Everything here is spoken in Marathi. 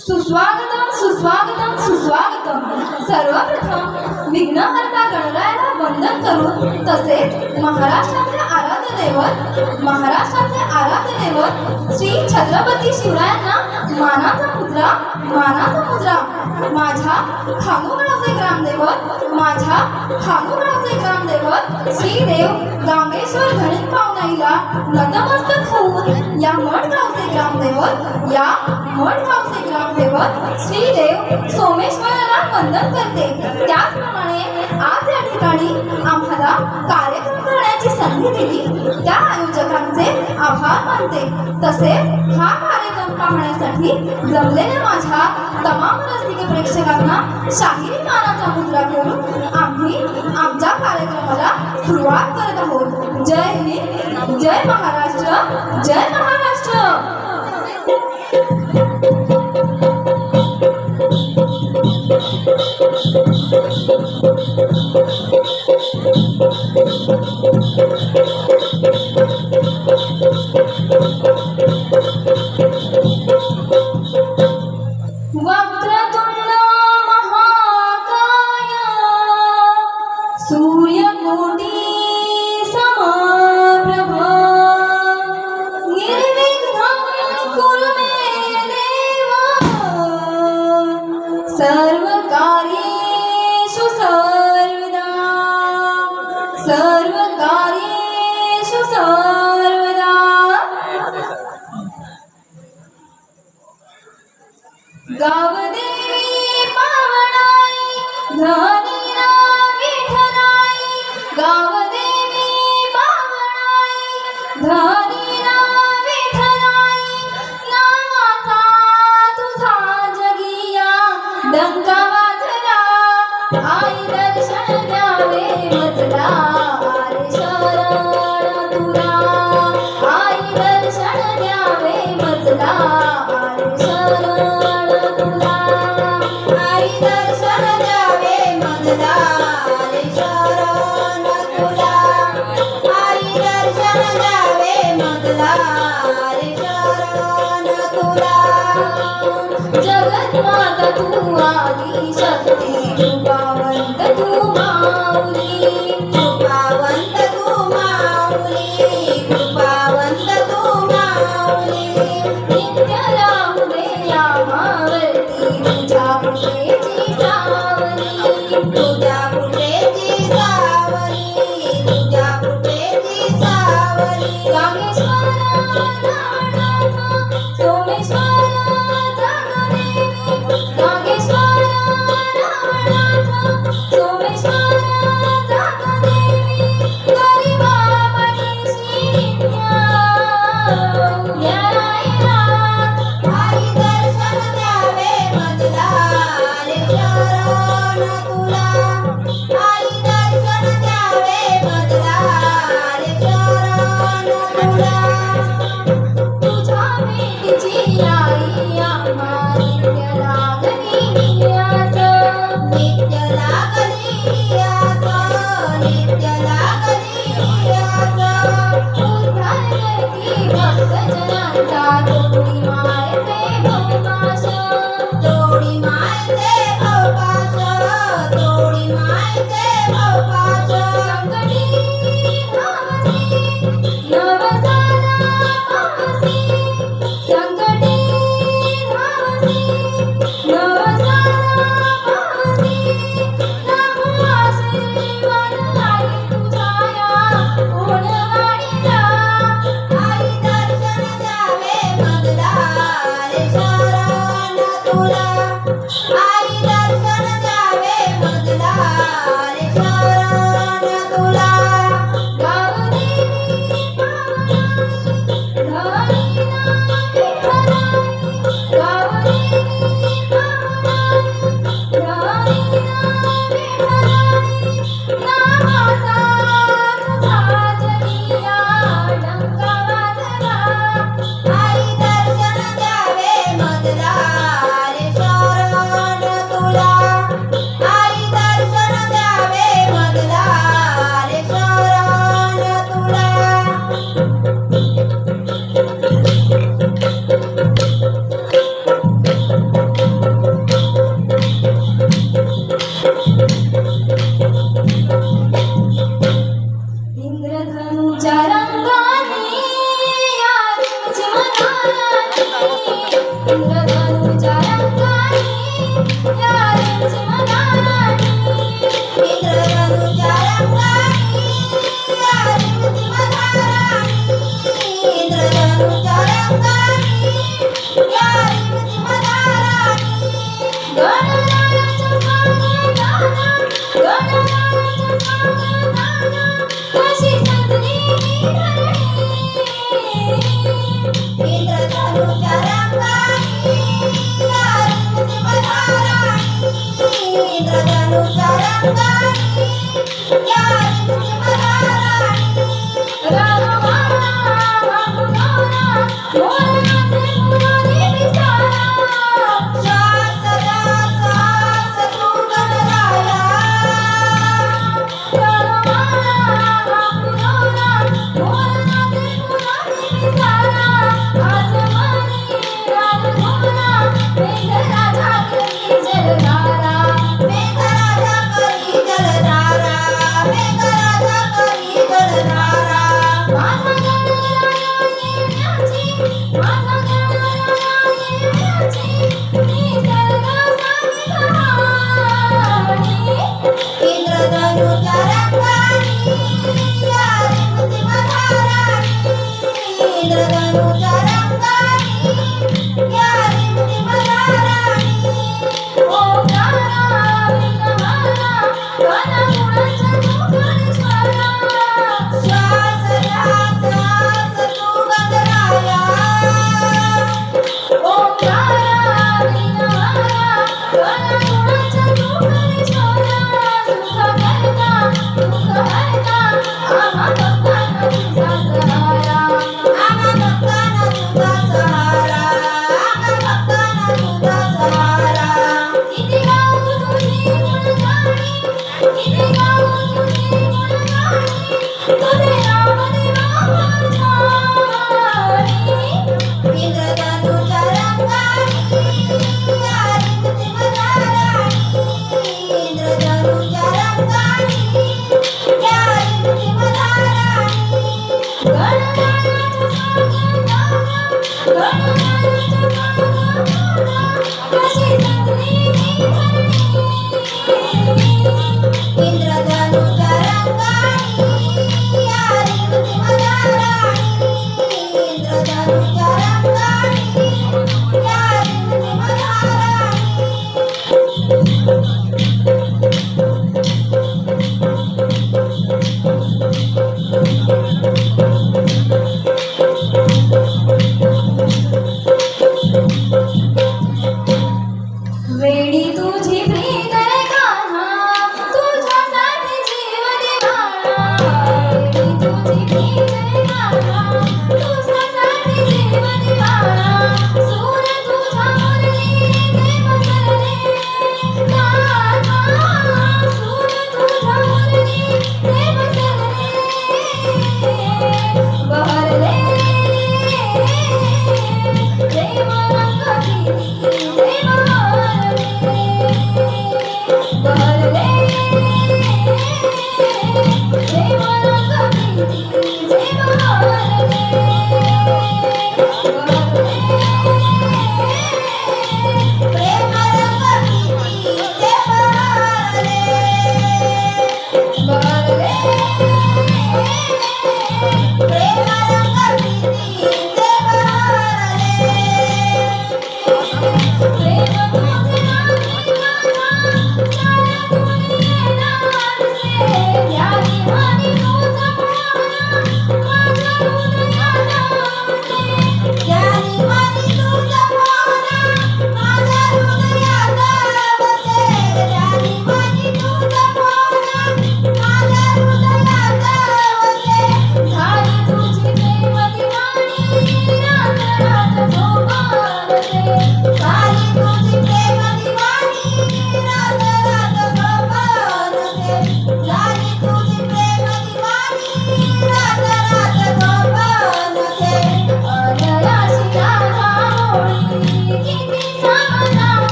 सुस्वागतम सुस्वागतम सुस्वागतम. सर्वप्रथम विघ्नहर्ता गणरायाला वंदन करून तसेच महाराष्ट्र आराध्य महाराष्ट्राचे आराध्य श्री छत्रपती शिवरायांना मानाचा पुतळा मानाचा मुजरा माझ्या खानुगडाचे ग्रामदैवत माझ्या खानुगडाचे ग्रामदैवत श्रीदेव गांगेश्वर घडीत पावनाईला नतमस्तक होऊन या मडगावचे ग्रामदैवत या मडगावचे ग्रामदैवत श्रीदेव सोमेश्वराला वंदन करते. त्याचप्रमाणे आज या ठिकाणी आम्हाला कार्यक्रम करण्याची संधी दिली. त्या आयोजकांचे आभार मानते. तसेच हा कार्यक्रम पाहण्यासाठी जमलेल्या माझ्या तमाम रसिक प्रेक्षकांना शाहीर मानाचा मुद्रा करून आम्ही आमच्या कार्यक्रमाला सुरुवात करत आहोत. जय हिंद जय महाराष्ट्र जय महाराष्ट्र. સર્વકાર્યેષુ સર્વ Oh.